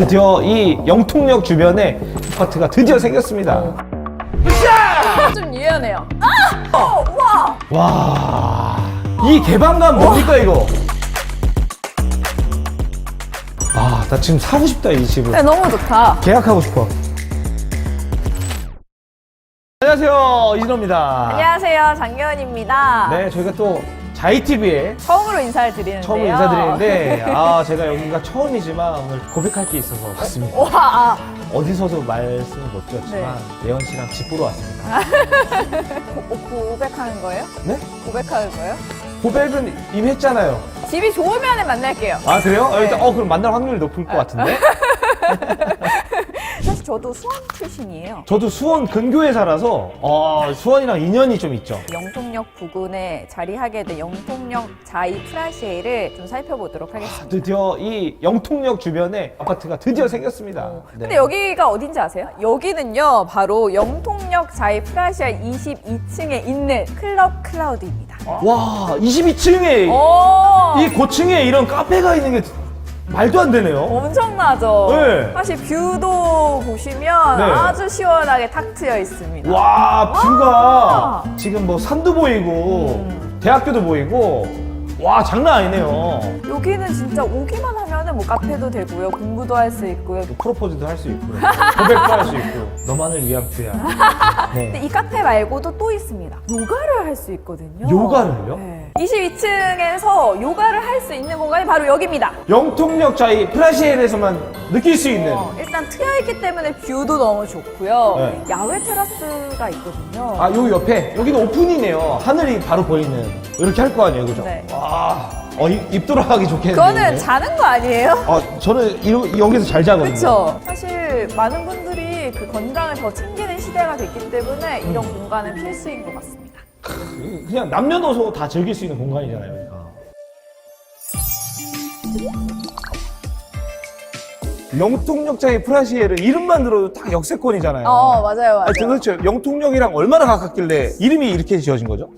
드디어 이 영통역 주변에 아파트가 드디어 생겼습니다. 좀 유연해요. 아! 어, 와! 와, 이 개방감 뭡니까 이거? 아, 나 지금 사고 싶다 이 집을. 네, 너무 좋다. 계약하고 싶어. 안녕하세요 이진호입니다. 안녕하세요, 장기현입니다. 네, 저희가 또 자이TV에 처음으로 인사를 드리는데요. 처음 인사드리는데 아 제가 여기가 처음이지만 오늘 고백할 게 있어서 왔습니다. 와, 아, 어디서도 말씀을 못 드렸지만 네. 예원 씨랑 집 보러 왔습니다. 고, 고백하는 거예요? 네? 고백하는 거예요? 고백은 이미 했잖아요. 집이 좋으면 만날게요. 아 그래요? 어, 일단 네. 어 그럼 만날 확률이 높을 것 같은데? 저도 수원 출신이에요. 저도 수원 근교에 살아서 어, 수원이랑 인연이 좀 있죠. 영통역 부근에 자리하게 된 영통역 자이 프라시에를 좀 살펴보도록 하겠습니다. 드디어 이 영통역 주변에 아파트가 드디어 생겼습니다. 네. 근데 여기가 어딘지 아세요? 여기는요, 바로 영통역 자이 프라시아 22층에 있는 클럽 클라우드입니다. 와 22층에 오! 이 고층에 이런 카페가 있는 게 말도 안 되네요. 엄청나죠? 네. 사실 뷰도 보시면 네. 아주 시원하게 탁 트여 있습니다. 와 뷰가 와. 지금 뭐 산도 보이고 음. 대학교도 보이고 와 장난 아니네요. 여기는 진짜 오기만 하면 은뭐 카페도 되고요. 공부도 할 수 있고요. 또 프로포즈도 할 수 있고 고백도 할 수 있고 너만을 위한. 근데 네. 이 카페 말고도 또 있습니다. 요가를 할 수 있거든요. 요가를요? 네. 22층에서 요가를 할 수 있는 공간이 바로 여기입니다. 영통역 자이 프라시엘에서만 느낄 수 있는 어, 일단 트여 있기 때문에 뷰도 너무 좋고요. 네. 야외 테라스가 있거든요. 아 여기 옆에 여기는 오픈이네요. 하늘이 바로 보이는 이렇게 할 거 아니에요, 그죠? 네. 와, 어, 입, 입 돌아가기 좋겠네요. 그거는 자는 거 아니에요? 아, 저는 이, 여기서 잘 자거든요. 그렇죠. 사실 많은 분들이 그 건강을 더 챙기는 시대가 됐기 때문에 이런 음. 공간은 필수인 것 같습니다. 그냥 남녀노소 다 즐길 수 있는 공간이잖아요. 그러니까. 영통역장의 프라시에를 이름만 들어도 딱 역세권이잖아요. 어 맞아요 맞아요. 아니, 도대체 영통역이랑 얼마나 가깝길래 이름이 이렇게 지어진 거죠?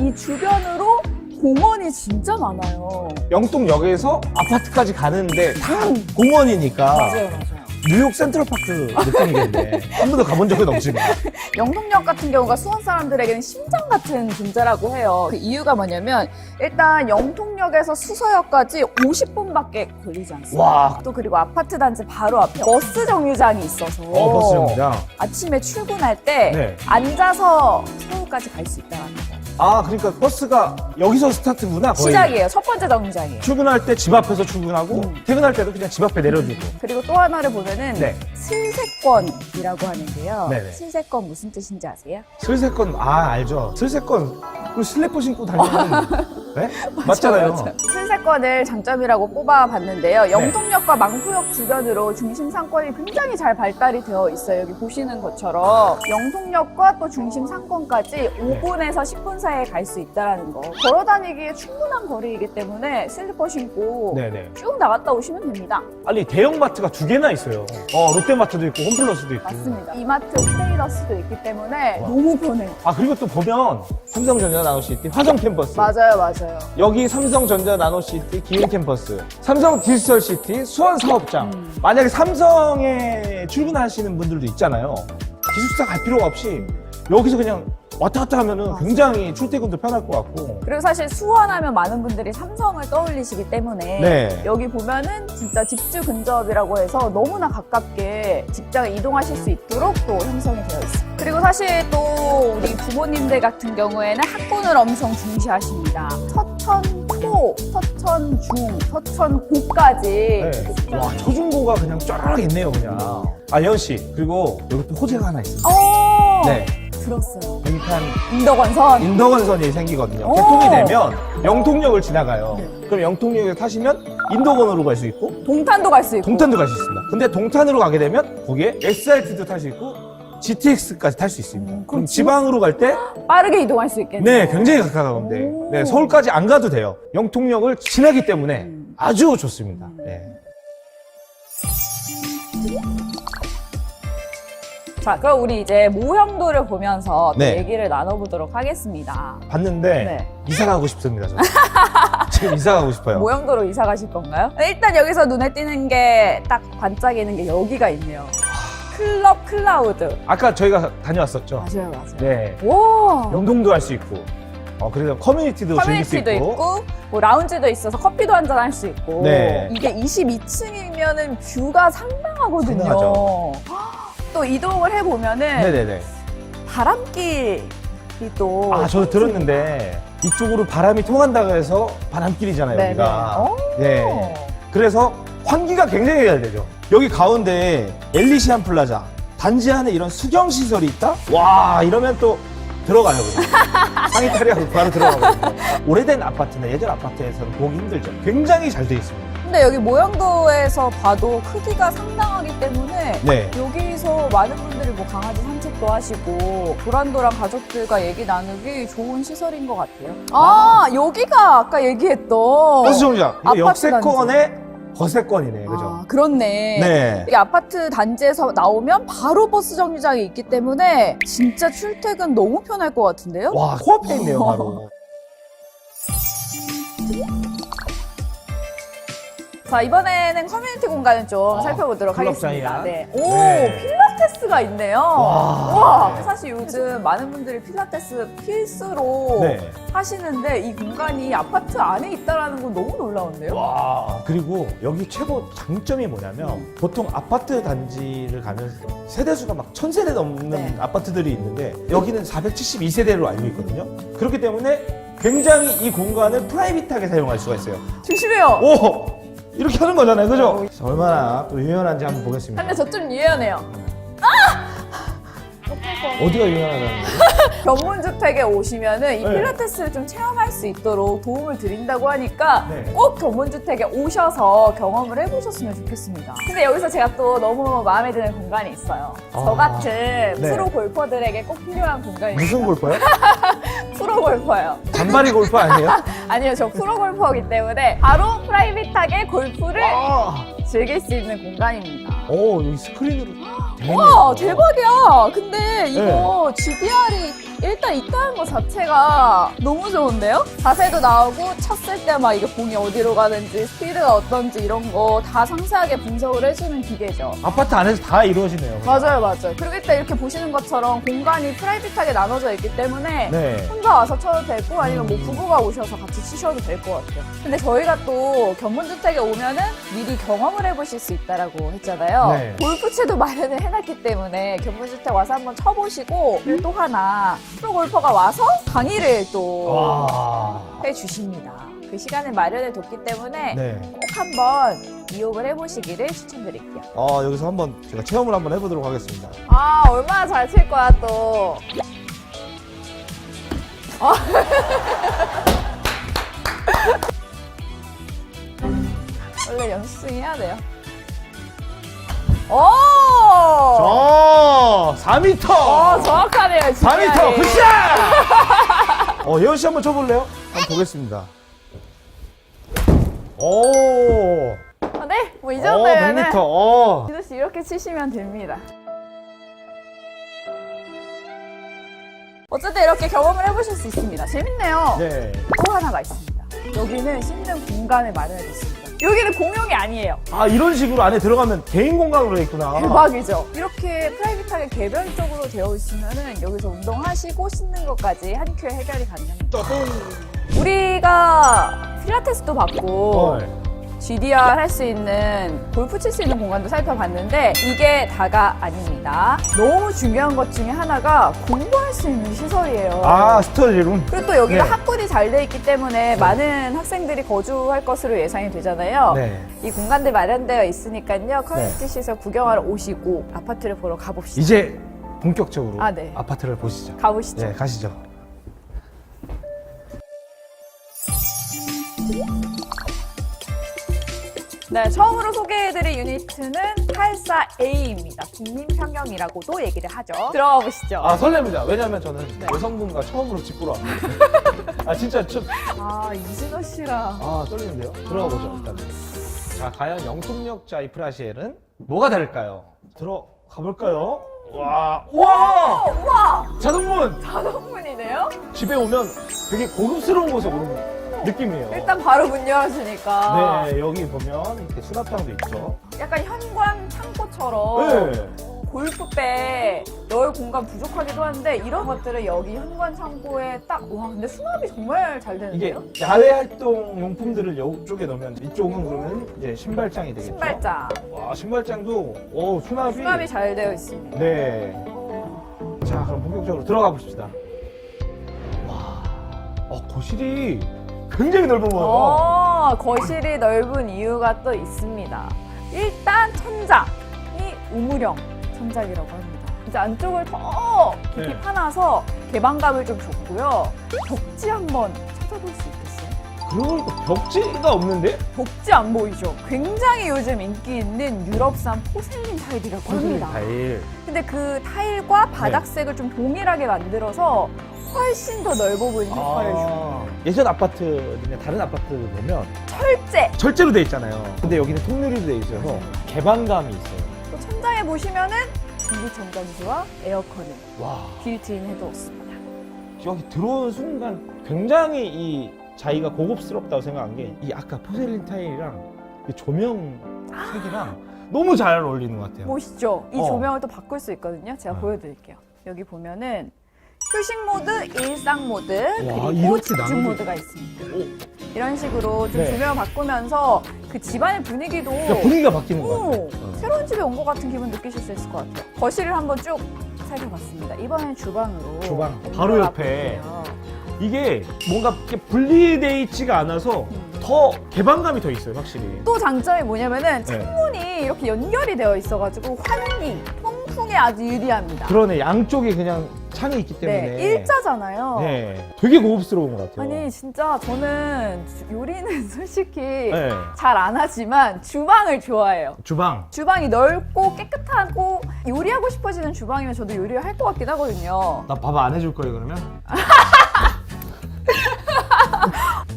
이 주변으로 공원이 진짜 많아요. 영통역에서 아파트까지 가는데 다 공원이니까 맞아요 맞아요. 뉴욕 센트럴파크 느낌이겠네. 한 번도 가본 적은 없지만. 영동역 같은 경우가 수원 사람들에게는 심장 같은 존재라고 해요. 그 이유가 뭐냐면 일단 영통역에서 수서역까지 50분밖에 걸리지 않습니다. 와, 또 그리고 아파트 단지 바로 앞에 버스 정류장이 있어서 어, 버스 정류장. 아침에 출근할 때 네. 앉아서 서울까지 갈 수 있다는 거. 아, 그러니까 버스가 여기서 스타트구나. 거의. 시작이에요. 첫 번째 정류장이에요. 출근할 때 집 앞에서 출근하고 음. 퇴근할 때도 그냥 집 앞에 내려주고. 그리고 또 하나를 보면은 네. 슬세권이라고 하는데요. 네네. 슬세권 무슨 뜻인지 아세요? 슬세권 아 알죠. 슬세권 그 슬리퍼 신고 다니는 네? 맞잖아요. 맞아요. 슬세권을 장점이라고 꼽아봤는데요. 영통역과 망포역 주변으로 중심 상권이 굉장히 잘 발달이 되어 있어요. 여기 보시는 것처럼 영통역과 또 중심 상권까지 5분에서 10분 사이 에 갈 수 있다는 거. 걸어 다니기에 충분한 거리이기 때문에 슬리퍼 신고 네네. 쭉 나갔다 오시면 됩니다. 아니 대형마트가 두 개나 있어요. 어 롯데마트도 있고 홈플러스도 있고. 맞습니다. 이마트 트레이더스도 있기 때문에 너무 편해요. 아 그리고 또 보면 삼성전자 나노시티 화성 캠퍼스. 맞아요, 맞아요. 여기 삼성전자 나노시티 기흥 캠퍼스, 삼성 디지털 시티 수원 사업장. 음. 만약에 삼성에 출근하시는 분들도 있잖아요. 기숙사 갈 필요가 없이 여기서 그냥 왔다 갔다 하면은 굉장히 출퇴근도 편할 것 같고. 그리고 사실 수원하면 많은 분들이 삼성을 떠올리시기 때문에 네. 여기 보면은 진짜 집주 근접이라고 해서 너무나 가깝게 직장을 이동하실 수 있도록 또 형성이 되어 있습니다. 그리고 사실 또 우리 부모님들 같은 경우에는 학군을 엄청 중시하십니다. 서천 초, 서천 중, 서천 고까지 네. 와, 초중고가 그냥 쫙 있네요, 그냥. 아, 예원 씨. 그리고 여기 또 호재가 하나 있습니다. 어, 네. 들었어요. 백탄 인덕원선. 인덕원선이 생기거든요. 오. 개통이 되면 영통역을 지나가요. 네. 그럼 영통역에 타시면 인덕원으로 갈 수 있고 동탄도 갈 수 있고. 동탄도 갈 수 있습니다. 근데 동탄으로 가게 되면 거기에 SRT도 탈 수 있고 GTX까지 탈 수 있습니다. 음, 그럼 그럼 지방으로 갈 때 빠르게 이동할 수 있겠네요. 네, 굉장히 가까운데 오. 네, 서울까지 안 가도 돼요. 영통역을 지나기 때문에 음. 아주 좋습니다. 네. 자, 그럼 우리 이제 모형도를 보면서 또 네. 얘기를 나눠보도록 하겠습니다. 봤는데 네. 이사 가고 싶습니다. 저는. 지금 이사 가고 싶어요. 모형도로 이사 가실 건가요? 일단 여기서 눈에 띄는 게 딱 반짝이는 게 여기가 있네요. 클럽 클라우드. 아까 저희가 다녀왔었죠. 맞아요, 맞아요. 네. 와. 영동도 할 수 있고, 어, 그리고 커뮤니티도 즐길 수 커뮤니티도 있고. 있고, 뭐 라운지도 있어서 커피도 한잔 할 수 있고. 네. 이게 22층이면은 뷰가 상당하거든요. 상당하죠. 또 이동을 해 보면은 네네네. 바람길이 또 아, 저도 들었는데 이쪽으로 바람이 통한다고 해서 바람길이잖아요, 네, 여기가. 네. 네. 그래서 환기가 굉장히 잘 되죠. 여기 가운데 엘리시안 플라자 단지 안에 이런 수경 시설이 있다? 와 이러면 또 들어가요. 상의 탈의하고 바로 들어가거든요. 오래된 아파트나 예전 아파트에서는 보기 힘들죠. 굉장히 잘 돼 있습니다. 근데 여기 모형도에서 봐도 크기가 상당하기 때문에 네. 여기서 많은 분들이 뭐 강아지 산책도 하시고 도란도란 가족들과 얘기 나누기 좋은 시설인 것 같아요. 아 여기가 아까 얘기했던 버스 정류장. 이거 아파트 역세권의 거세권이네, 그죠? 아, 그렇네. 네. 이 아파트 단지에서 나오면 바로 버스 정류장이 있기 때문에 진짜 출퇴근 너무 편할 것 같은데요? 와, 코앞에 있네요, 바로. 자 이번에는 커뮤니티 공간을 좀 아, 살펴보도록 하겠습니다. 자이안. 네. 오 네. 필라테스가 있네요. 와. 와, 네. 사실 요즘 많은 분들이 필라테스 필수로 네. 하시는데 이 공간이 아파트 안에 있다라는 건 너무 놀라운데요? 와 그리고 여기 최고 장점이 뭐냐면 보통 아파트 단지를 가면 세대수가 막 천 세대 넘는 네. 아파트들이 있는데 여기는 472세대로 알고 있거든요. 그렇기 때문에 굉장히 이 공간을 프라이빗하게 사용할 수가 있어요. 조심해요. 오 이렇게 하는 거잖아요, 그죠? 자, 얼마나 또 유연한지 한번 보겠습니다. 근데 저 좀 유연해요. 어디가 유연하다는 거예요? 견문주택에 오시면은 이 네. 필라테스를 좀 체험할 수 있도록 도움을 드린다고 하니까 네. 꼭 견문주택에 오셔서 경험을 해보셨으면 좋겠습니다. 근데 여기서 제가 또 너무 마음에 드는 공간이 있어요. 저 아. 같은 네. 프로 골퍼들에게 꼭 필요한 공간입니다. 무슨 골퍼요? 프로 골퍼예요. 잔바리 골프 아니에요? 아니요, 저 프로 골퍼이기 때문에 바로 프라이빗하게 골프를 아, 즐길 수 있는 공간입니다. 오 여기 스크린으로. 와. 대박이야. 근데 이거 네. GDR이 일단 있다는 것 자체가 너무 좋은데요? 자세도 나오고 쳤을 때 막 이게 공이 어디로 가는지 스피드가 어떤지 이런 거 다 상세하게 분석을 해주는 기계죠. 아파트 안에서 다 이루어지네요. 맞아요, 맞아요. 그리고 일단 이렇게 보시는 것처럼 공간이 프라이빗하게 나눠져 있기 때문에 네. 혼자 와서 쳐도 되고 아니면 뭐 부부가 오셔서 같이 치셔도 될 것 같아요. 근데 저희가 또 견문주택에 오면은 미리 경험을 해보실 수 있다라고 했잖아요. 네. 골프채도 마련을 해놨기 때문에 견문주택 와서 한번 쳐보시고 또 하나 프로 골퍼가 와서 강의를 또 와. 해주십니다. 그 시간을 마련해 뒀기 때문에 네. 꼭 한번 이용을 해보시기를 추천드릴게요. 어, 여기서 한번 제가 체험을 한번 해보도록 하겠습니다. 아 얼마나 잘 칠 거야 또. 아. 원래 연습생 해야 돼요. 오! 저 4m! 어, 정확하네요, 진짜. 4m! 굿샷! 어, 예원 씨 한번 쳐볼래요? 한번 보겠습니다. 오! 아, 네, 뭐 이 어, 정도면은 100m. 어. 진우 씨 이렇게 치시면 됩니다. 어쨌든 이렇게 경험을 해보실 수 있습니다. 재밌네요. 네. 또 하나가 있습니다. 여기는 씻는 공간을 마련해뒀습니다. 여기는 공용이 아니에요. 아, 이런 식으로 안에 들어가면 개인 공간으로 돼 있구나. 대박이죠. 이렇게 프라이빗하게 개별적으로 되어 있으면은 여기서 운동하시고 씻는 것까지 한 큐에 해결이 가능합니다. 우리가 필라테스도 받고 헐. GDR 할 수 있는 골프 칠 수 있는 공간도 살펴봤는데 이게 다가 아닙니다. 너무 중요한 것 중에 하나가 공부할 수 있는 시설이에요. 아, 스터디룸? 그리고 또 여기가 네. 학군이 잘 돼 있기 때문에 많은 학생들이 거주할 것으로 예상이 되잖아요. 네. 이 공간들 마련되어 있으니까요. 커뮤니티 시설 구경하러 오시고 아파트를 보러 가봅시다. 이제 본격적으로 아, 네. 아파트를 보시죠. 가보시죠. 네, 가시죠. 네, 처음으로 소개해드릴 유니트는 84A입니다. 국민평형이라고도 얘기를 하죠. 들어가 보시죠. 아, 설렙니다. 왜냐면 저는 네. 여성분과 처음으로 집 보러 왔거든요. 아, 진짜 좀, 아, 이진호 씨랑. 아, 떨리는데요? 들어가 보죠, 일단. 자, 과연 영통역 자이프라시엘은 뭐가 다를까요? 들어가 볼까요? 와, 와! 우와! 자동문! 자동문이네요? 집에 오면 되게 고급스러운 곳에 오는 느낌이에요. 일단 바로 문 열어주니까 네, 여기 보면 이렇게 수납장도 있죠. 약간 현관 창고처럼 네. 골프배 넣을 공간 부족하기도 한데 이런 것들을 여기 현관 창고에 딱 와 근데 수납이 정말 잘 이게 되는데요? 야외 활동 용품들을 이쪽에 넣으면 이쪽은 그러면 이제 신발장이 되겠죠. 신발장 와, 신발장도 오, 수납이 수납이 잘 되어 있습니다. 네. 자, 그럼 본격적으로 들어가 보십시다. 와. 어, 거실이 굉장히 넓어 보여요. 어, 거실이 넓은 이유가 또 있습니다. 일단 천장이 우물형 천장이라고 합니다. 이제 안쪽을 더 깊이 네. 파놔서 개방감을 좀 줬고요. 벽지 한번 찾아볼 수 있겠어요? 그러고 보니까 벽지가 없는데? 벽지 안 보이죠? 굉장히 요즘 인기 있는 유럽산 포셀린 타일이라고 합니다. 타일. 근데 그 타일과 바닥색을 좀 동일하게 만들어서 훨씬 더 넓어 보이는 효과를 줘요. 아, 예전 아파트나 다른 아파트를 보면 철제! 절제로 돼 있잖아요. 근데 여기는 통유리로 돼 있어서 개방감이 있어요. 또 천장에 보시면은 공기청정기와 에어컨을 와. 빌트인 해두었습니다. 여기 들어온 순간 굉장히 이 자기가 고급스럽다고 생각한 게 이 아까 포셀린 타일이랑 이 조명 색이랑 너무 잘 어울리는 것 같아요. 보시죠. 이 어. 조명을 또 바꿀 수 있거든요. 제가 어. 보여드릴게요. 여기 보면은 휴식 모드, 일상 모드, 그리고 이렇게 집중 나누게- 모드가 있습니다. 이런 식으로 좀 네. 조명을 바꾸면서 그 집안의 분위기도 그러니까 분위기가 바뀌는 것 오, 같아요. 어. 새로운 집에 온 것 같은 기분 느끼실 수 있을 것 같아요. 거실을 한번 쭉 살펴봤습니다. 이번엔 주방으로. 주방, 바로 옆에. 볼게요. 이게 뭔가 이렇게 분리돼 있지가 않아서 음. 더 개방감이 더 있어요, 확실히. 또 장점이 뭐냐면은 네. 창문이 이렇게 연결이 되어 있어가지고 환기, 통풍에 아주 유리합니다. 그러네, 양쪽에 그냥 창이 있기 때문에. 네, 일자잖아요. 네, 되게 고급스러운 것 같아요. 아니 진짜 저는 주- 요리는 솔직히 네, 잘 안 하지만 주방을 좋아해요. 주방. 주방이 넓고 깨끗하고 요리하고 싶어지는 주방이면 저도 요리를 할 것 같긴 하거든요. 나 밥 안 해줄 거예요, 그러면?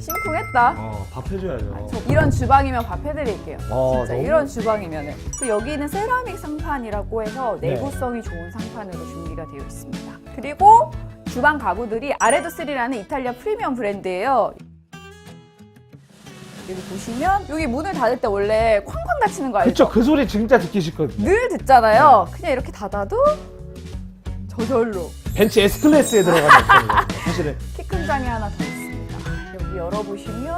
심쿵했다. 어, 밥 해줘야죠. 저 이런 주방이면 밥 해드릴게요. 어, 진짜 너무- 이런 주방이면은 그 여기는 세라믹 상판이라고 해서 네. 내구성이 좋은 상판으로 준비가 되어 있습니다. 그리고 주방 가구들이 아레도 3라는 이탈리아 프리미엄 브랜드예요. 여기 보시면 여기 문을 닫을 때 원래 쾅쾅 닫히는 거 알죠? 그쵸, 그 소리 진짜 듣기 싫거든요. 늘 듣잖아요. 그냥 이렇게 닫아도 저절로 벤츠 S클래스에 들어가는 느낌이거든요, 사실은. 키 큰 장이 하나 더 열어보시면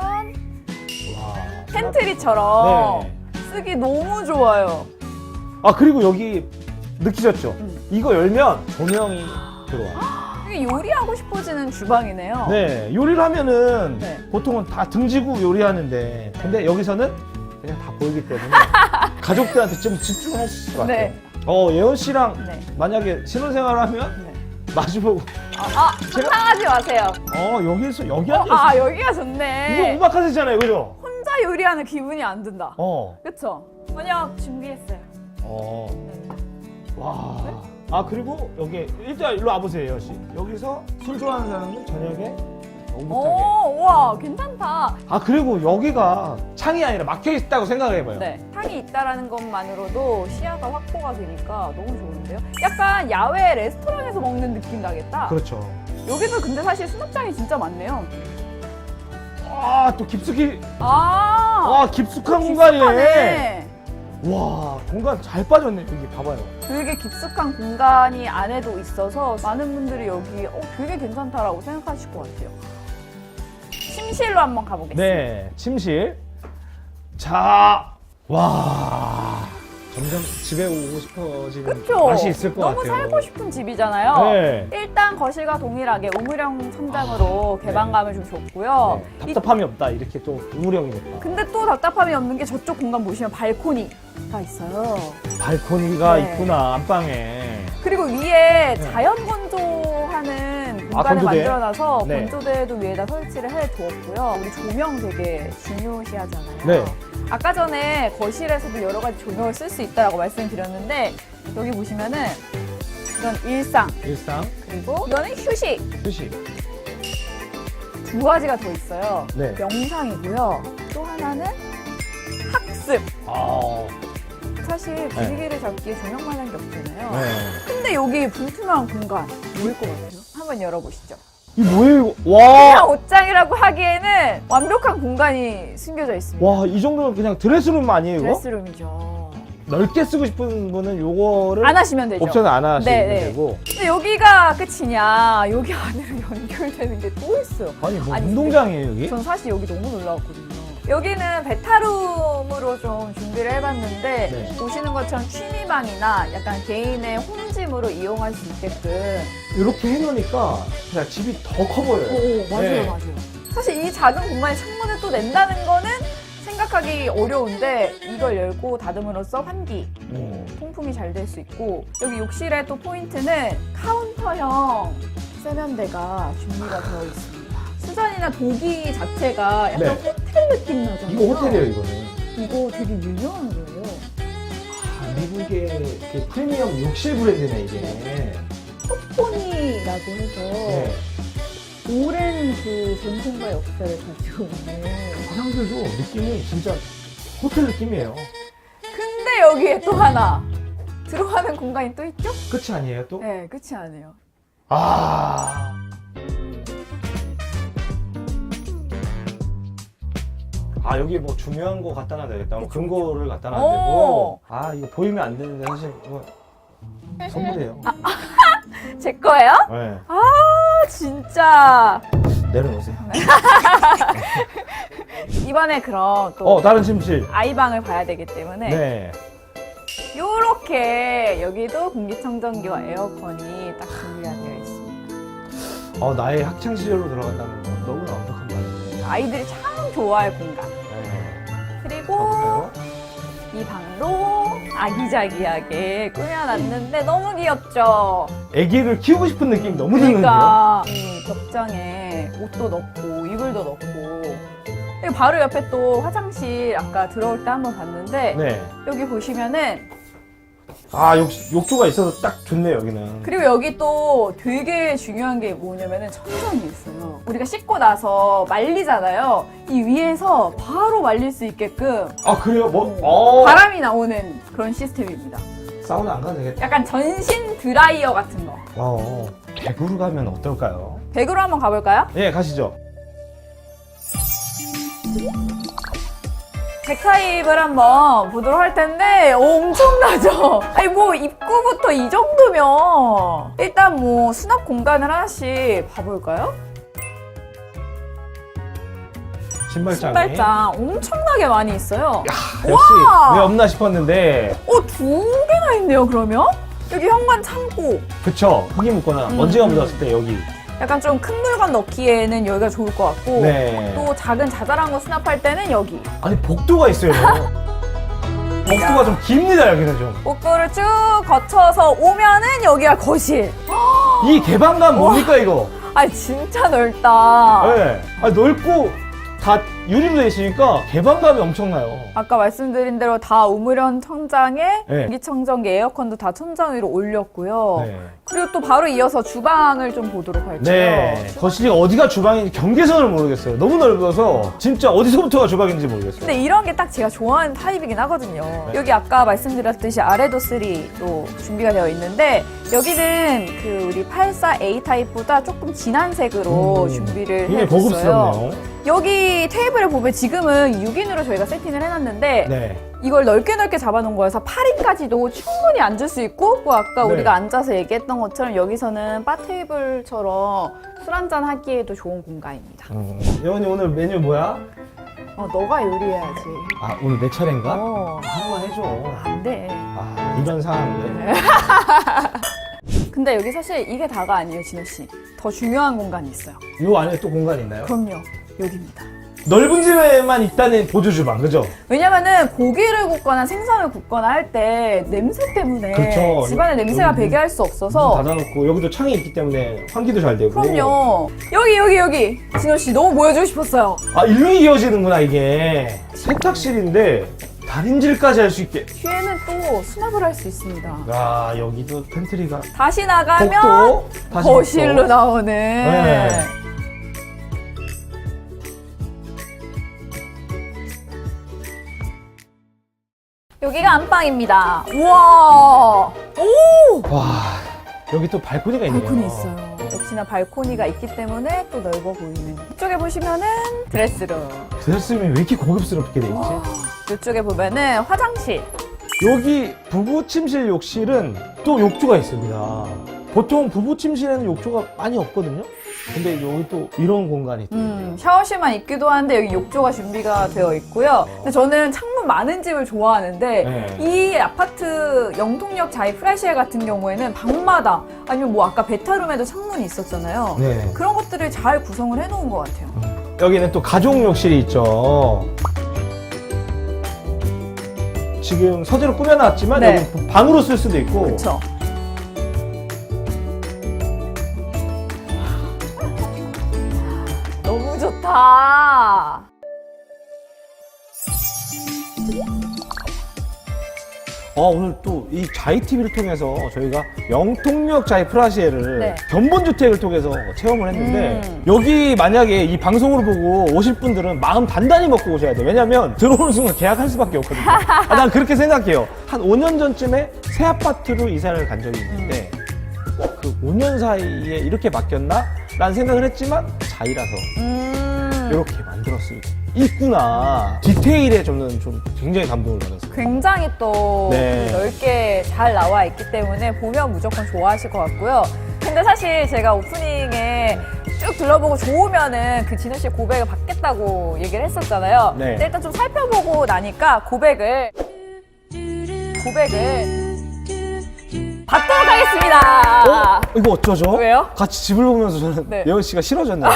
와. 팬트리처럼 네. 쓰기 너무 좋아요. 아, 그리고 여기 느끼셨죠? 음. 이거 열면 조명이 들어와요. 이게 요리하고 싶어지는 주방이네요. 네, 요리를 하면은 네. 보통은 다 등지고 요리하는데 근데 여기서는 그냥 다 보이기 때문에 가족들한테 좀 집중할 수 있을 것 같아요. 네. 어, 예원 씨랑 네. 만약에 신혼생활 하면 네. 마주보고 아, 아 상상하지 마세요. 어, 여기서 여기 어, 앉아 아, 여기가 이거 좋네. 오마카세잖아요, 그죠? 혼자 요리하는 기분이 안 든다. 어. 그쵸? 저녁 준비했어요. 어. 네. 와. 아, 그리고 여기 일단 일로 와 보세요, 예원 씨. 여기서 술 좋아하는 사람은 저녁에 오붓하게. 오, 우와, 괜찮다. 아, 그리고 여기가 창이 아니라 막혀 있다고 생각을 해 봐요. 네. 창이 있다라는 것만으로도 시야가 확보가 되니까 너무 좋은 데요? 약간 야외 레스토랑에서 먹는 느낌 나겠다. 그렇죠. 여기도 근데 사실 수납장이 진짜 많네요. 아, 또 깊숙이 아, 아 깊숙한 공간이네. 깊숙하네. 와 공간 잘 빠졌네 여기 봐봐요. 되게 깊숙한 공간이 안에도 있어서 많은 분들이 여기 어, 되게 괜찮다라고 생각하실 것 같아요. 침실로 한번 가보겠습니다. 네 침실. 자, 와 점점 집에 오고 싶어지는 그쵸? 맛이 있을 것 너무 같아요. 살고 싶은 집이잖아요. 네. 일단 거실과 동일하게 우물형 천장으로 네. 개방감을 좀 줬고요. 네, 이- 답답함이 없다 이렇게 또 우물형이니까. 근데 또 답답함이 없는 게 저쪽 공간 보시면 발코니가 있어요. 발코니가 네. 있구나 안방에. 그리고 위에 네. 자연 건조하는 아, 공간을 건조대? 만들어놔서 네. 건조대도 위에다 설치를 해 두었고요. 우리 조명 되게 중요시하잖아요. 네. 아까 전에 거실에서도 여러 가지 조명을 쓸 수 있다고 말씀드렸는데 여기 보시면은 이건 일상 일상 그리고 이거는 휴식 휴식. 두 가지가 더 있어요. 네. 명상이고요. 또 하나는 학습. 아. 사실 분위기를 잡기에 조명만 한 게 없잖아요. 네. 근데 여기 불투명한 공간 뭐일 것 같아요? 한번 열어보시죠. 이 뭐예요 이거? 그냥 와, 옷장이라고 하기에는 완벽한 공간이 숨겨져 있습니다. 와, 이 정도면 그냥 드레스룸 아니에요 이거? 드레스룸이죠. 넓게 쓰고 싶은 분은 요거를 안 하시면 되죠. 옵션 안 하시면 네, 네. 되고. 근데 여기가 끝이냐? 여기 안으로 연결되는 게 또 있어요. 아니 뭐 아니, 운동장이에요 여기? 전 사실 여기 너무 놀라웠거든요. 여기는 베타룸으로 좀 준비를 해봤는데 네. 보시는 것처럼 취미방이나 약간 개인의 홈짐으로 이용할 수 있게끔 이렇게 해놓으니까 그냥 집이 더 커 보여요. 오, 맞아요, 네. 맞아요. 사실 이 작은 공간에 창문을 또 낸다는 거는 생각하기 어려운데 이걸 열고 닫음으로써 환기, 음. 통풍이 잘 될 수 있고 여기 욕실의 또 포인트는 카운터형 세면대가 준비가 되어 있습니다. 수전이나 도기 자체가 약간 네. 호텔 느낌 나잖아요. 이거 호텔이에요 이거는. 이거 되게 유명한 거예요. 아, 미국의 그 프리미엄 욕실 브랜드네 이게. 포니라고 해서 네. 오랜 그 전통과 역사를 가지고 있는. 화장실도 느낌이 진짜 호텔 느낌이에요. 근데 여기에 또 하나 들어가는 공간이 또 있죠? 끝이 아니에요 또? 네, 끝이 아니에요. 아. 아 여기 뭐 중요한 거 갖다 놔야 되겠다. 뭐 금고를 갖다 놔야 오. 되고. 아 이거 보이면 안 되는데 사실 뭐 선물이에요. 제 거예요? 네. 아 진짜 내려놓으세요. 이번에 그럼 또 어 다른 침실. 아이방을 봐야 되기 때문에 네. 요렇게 여기도 공기청정기와 에어컨이 딱 준비가 되어 있습니다. 어 나의 학창 시절로 들어간다는 건 너무나 완벽한 말이에요. 아이들이 참 좋아할 공간. 네. 그리고 어, 이 방도 아기자기하게 꾸며놨는데 너무 귀엽죠? 아기를 키우고 싶은 느낌이 너무. 그러니까 이 벽장에 옷도 넣고 이불도 넣고 여기 바로 옆에 또 화장실 아까 들어올 때 한번 봤는데 네. 여기 보시면은 아 욕, 욕조가 있어서 딱 좋네요 여기는. 그리고 여기 또 되게 중요한 게 뭐냐면은 천장이 있어요. 우리가 씻고 나서 말리잖아요. 이 위에서 바로 말릴 수 있게끔 아 그래요? 뭐? 어. 바람이 나오는 그런 시스템입니다. 사우나 안 가도 되겠다. 약간 전신 드라이어 같은 거. 어. 대구로 가면 어떨까요? 백으로 한번 가볼까요? 예, 가시죠. 백타입을 한번 보도록 할 텐데 엄청나죠? 아니 뭐 입구부터 이 정도면 일단 뭐 수납 공간을 하나씩 봐볼까요? 신발장이. 신발장 엄청나게 많이 있어요. 아, 역시 왜 없나 싶었는데 어, 두 개나 있네요, 그러면? 여기 현관 창고. 그쵸 흙이 묻거나 음, 먼지가 음. 묻었을 때 여기 약간 좀 큰 물건 넣기에는 여기가 좋을 것 같고. 네 또 작은 자잘한 거 수납할 때는 여기. 아니 복도가 있어요 복도가 좀 깁니다 여기는 복도를 쭉 거쳐서 오면은 여기가 거실. 좀이 개방감 뭡니까 이거 아, 진짜 넓다. 네. 아 넓고 다 유리로 돼 있으니까 개방감이 엄청나요 아까 말씀드린 대로 다 우물형 천장에 네. 공기청정기 에어컨도 다 천장 위로 올렸고요. 네. 그리고 또 바로 이어서 주방을 좀 보도록 할게요. 네. 거실이 어디가 주방인지 경계선을 모르겠어요. 너무 넓어서 진짜 어디서부터가 주방인지 모르겠어요. 근데 이런 게 딱 제가 좋아하는 타입이긴 하거든요. 네. 여기 아까 말씀드렸듯이 아래도 3도 준비가 되어 있는데 여기는 그 우리 84A 타입보다 조금 진한 색으로 음, 준비를 굉장히 해줬어요. 고급스럽네요. 여기 테이블 을 보면 지금은 6인으로 저희가 세팅을 해놨는데 네. 이걸 넓게 넓게 잡아놓은 거여서 8인까지도 충분히 앉을 수 있고 또 아까 네. 우리가 앉아서 얘기했던 것처럼 여기서는 바 테이블처럼 술 한잔 하기에도 좋은 공간입니다. 음. 예원이 오늘 메뉴 뭐야? 어, 너가 요리해야지. 아 오늘 내 차례인가? 어, 하나만 해줘. 안 돼. 아 이런 상황인데. 근데 여기 사실 이게 다가 아니에요, 진호 씨. 더 중요한 공간이 있어요. 요 안에 또 공간 있나요? 그럼요. 여기입니다. 넓은 집에만 있다는 보조 주방, 그죠? 왜냐면은 고기를 굽거나 생선을 굽거나 할 때 냄새 때문에 그쵸. 집안에 냄새가 여기 배게 할수문 없어서 닫아놓고 여기도 창이 있기 때문에 환기도 잘 되고. 그럼요. 여기 여기 여기 진호 씨 너무 보여주고 싶었어요. 아 일로 이어지는구나 이게. 세탁실인데 다림질까지 할 수 있게. 뒤에는 또 수납을 할 수 있습니다. 아 여기도 팬트리가. 다시 나가면 복도. 다시 거실로 복도. 나오는. 네. 여기가 안방입니다. 우와. 오. 와 여기 또 발코니가 있네요. 발코니 있어요. 역시나 발코니가 있기 때문에 또 넓어 보이는. 이쪽에 보시면은 드레스룸. 드레스룸이 왜 이렇게 고급스럽게 돼 있지? 이쪽에 보면은 화장실. 여기 부부 침실 욕실은 또 욕조가 있습니다. 보통 부부 침실에는 욕조가 많이 없거든요. 근데 여기 또 이런 공간이 있 음, 샤워실만 있기도 한데 여기 욕조가 준비가 되어 있고요. 근데 저는 창문 많은 집을 좋아하는데 네. 이 아파트 영통역 자이 프라시에 같은 경우에는 방마다 아니면 뭐 아까 베타룸에도 창문이 있었잖아요. 네. 그런 것들을 잘 구성을 해놓은 것 같아요. 여기는 또 가족 욕실이 있죠. 지금 서재로 꾸며놨지만 네. 여기 방으로 쓸 수도 있고 그렇죠. 어, 오늘 또 이 자이 TV를 통해서 저희가 영통역 자이 프라시에를 네. 견본주택을 통해서 체험을 했는데 음. 여기 만약에 이 방송으로 보고 오실 분들은 마음 단단히 먹고 오셔야 돼요. 왜냐면 들어오는 순간 계약할 수밖에 없거든요. 아, 난 그렇게 생각해요. 한 5년 전쯤에 새 아파트로 이사를 간 적이 있는데 그 5년 사이에 이렇게 바뀌었나? 라는 생각을 했지만 자이라서 음, 이렇게 만들었을 수 있구나. 디테일에 저는 좀 굉장히 감동을 받았어요. 굉장히 또 네. 넓게 잘 나와 있기 때문에 보면 무조건 좋아하실 것 같고요. 근데 사실 제가 오프닝에 쭉 둘러보고 좋으면은 그 진우 씨의 고백을 받겠다고 얘기를 했었잖아요. 네. 근데 일단 좀 살펴보고 나니까 고백을 고백을 받도록 하겠습니다. 어? 이거 어쩌죠? 왜요? 같이 집을 보면서 저는 네. 예원 씨가 싫어졌네요.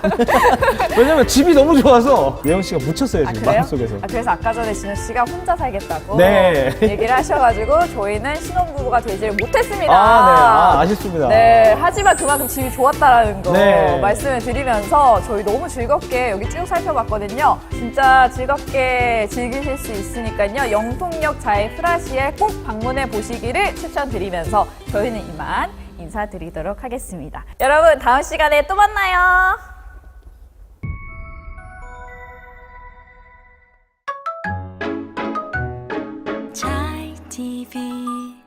왜냐면 집이 너무 좋아서 예원 씨가 묻혔어요 아 지금? 마음속에서. 아, 그래서 아까 전에 진우 씨가 혼자 살겠다고 네. 얘기를 하셔가지고 저희는 신혼부부가 되지를 못했습니다. 아, 네. 아, 아쉽습니다. 네, 하지만 그만큼 집이 좋았다라는 거 네. 말씀을 드리면서 저희 너무 즐겁게 여기 쭉 살펴봤거든요. 진짜 즐겁게 즐기실 수 있으니까요. 영통역 자이 프라시에 꼭 방문해 보시기를 추천 드리면서 저희는 이만 인사드리도록 하겠습니다. 여러분 다음 시간에 또 만나요. TV